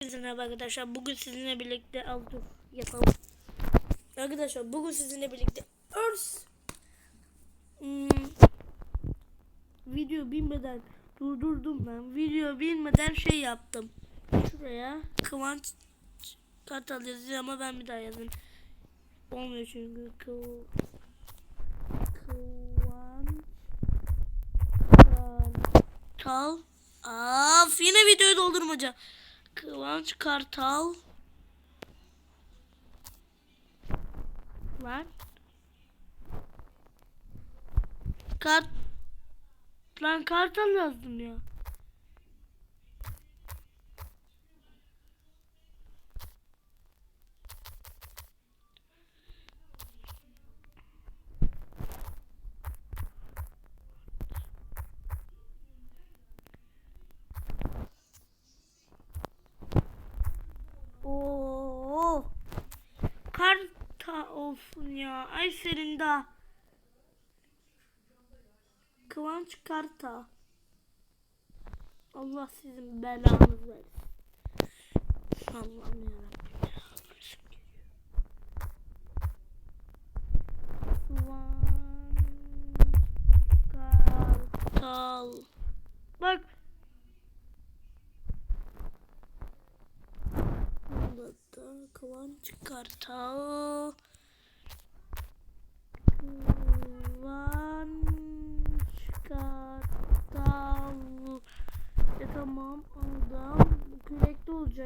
Herkese merhaba arkadaşlar. Bugün sizinle birlikte al dur yapalım. Arkadaşlar bugün sizinle birlikte örs hmm, video bilmeden durdurdum ben. Video bilmeden şey yaptım. Şuraya Kıvanç Kartal yazıyor ama ben bir daha yazayım. Olmuyor çünkü Kıv Kıvanç Kartal Af yine videoyu doldurmaca. Kıvanç Kartal Lan Kart Lan Kartal yazdım ya. Aferin da. Kıvanç Karta. Allah sizin belanızı versin. Allah'ım yarabbim. Kartal. Bak. Kıvanç Kartal.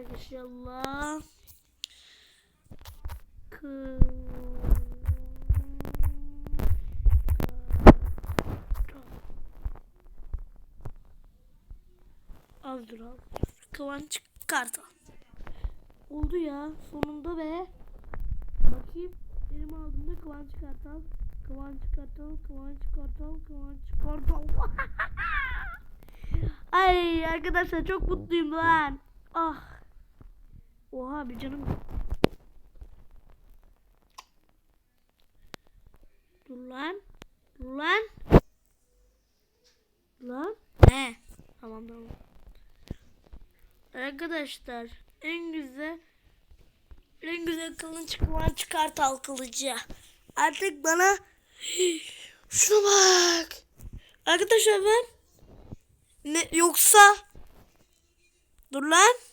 Olacak inşallah. Kıvanç Az dur. Kıvanç Kartal. Oldu ya sonunda be. Bakayım benim aldığımda Kıvanç Kartal. Kıvanç Kartal, Kıvanç Kartal, Kıvanç Kartal. Ay arkadaşlar çok mutluyum lan. Ah. Oha bir canım. Dur lan. Dur lan. Lan. Ne? Tamam tamam. Arkadaşlar en güzel en güzel kılınç Kıvanç Kartal kılıcı. Artık bana şuna bak. Arkadaşlar ben ne yoksa dur lan.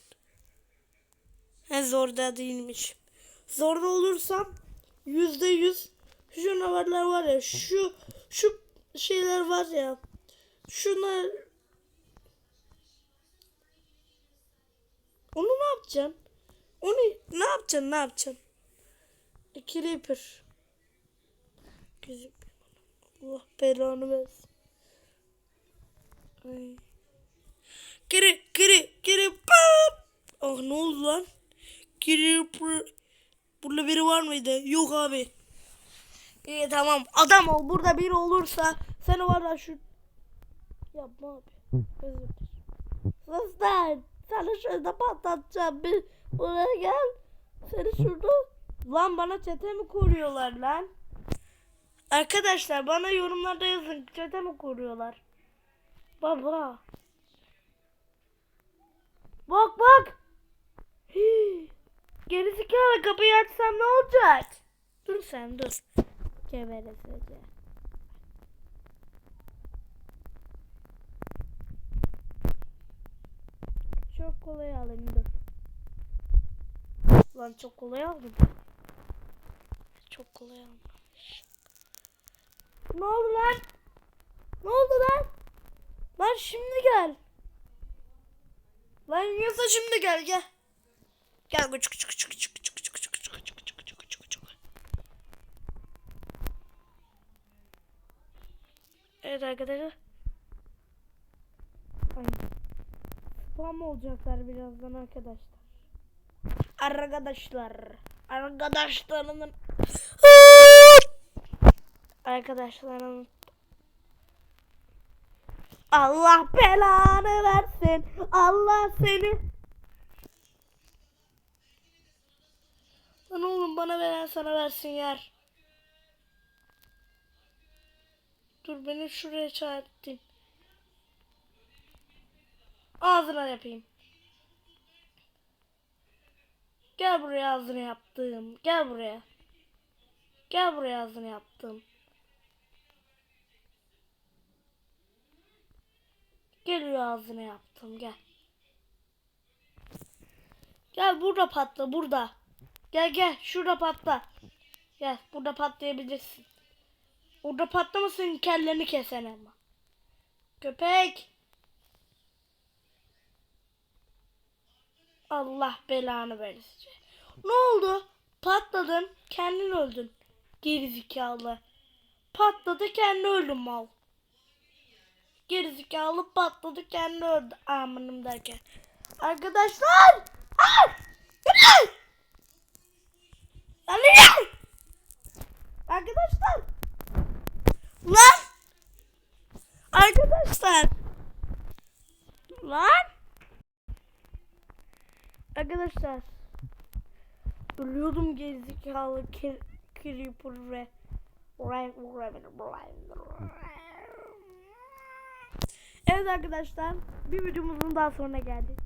He zorda değilmiş. Zorda olursam yüzde yüz şu canavarlar var ya şu şu şeyler var ya şunlar onu ne yapacaksın? Onu ne yapacaksın? Ne yapacaksın? E, Creeper. Gözüm. Allah belanı versin. Ay. Geri, geri, geri. Pap. Ah ne oldu lan? Creeper. Burada biri var mıydı? Yok abi. İyi tamam. Adam ol. Burada biri olursa seni var ya şu... Yapma abi. Özür. Sus lan. Seni şurada patlatacağım. Bir buraya gel. Seni şurada. Lan bana çete mi koruyorlar lan? Arkadaşlar bana yorumlarda yazın. Çete mi koruyorlar? Baba. Bak bak. Hii. Gerizekalı kapıyı açsam ne olacak? Dur sen dur. Geveresece. Çok kolay alayım dur. Lan çok kolay aldım. Çok kolay aldım. Ne oldu lan? Ne oldu lan? Lan şimdi gel. Lan yasa şimdi gel gel. Gel küçük küçük küçük küçük küçük küçük küçük küçük küçük küçük küçük küçük. Evet arkadaşlar. Spam olacaklar birazdan arkadaşlar. Arkadaşlar. Arkadaşlarının Arkadaşlarım Allah belanı versin. Allah seni. Lan oğlum bana veren sana versin yer. Dur beni şuraya çağırttın. Ağzına yapayım. Gel buraya ağzını yaptım. Gel buraya. Gel buraya ağzını yaptım. Geliyor ağzını yaptım gel. Gel burada patla burada. Gel gel şurada patla. Gel burada patlayabilirsin. Orada patlamasın kellerini kesen ama. Köpek. Allah belanı versin. Ne oldu? Patladın, kendin öldün. Gerizekalı. Patladı, kendi öldün mal. Gerizekalı patladı, kendi öldü. Amanım derken. Arkadaşlar! Aa! Yürü! Lan yürü! Arkadaşlar! Lan! Arkadaşlar! Lan! Arkadaşlar ölüyordum gerizekalı creeper ve Evet arkadaşlar bir videomuzun daha sonuna geldik.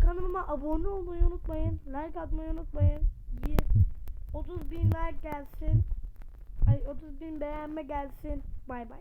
Kanalıma abone olmayı unutmayın. Like atmayı unutmayın. Ye- 30 bin like gelsin. Ay 30 bin beğenme gelsin. Bay bay.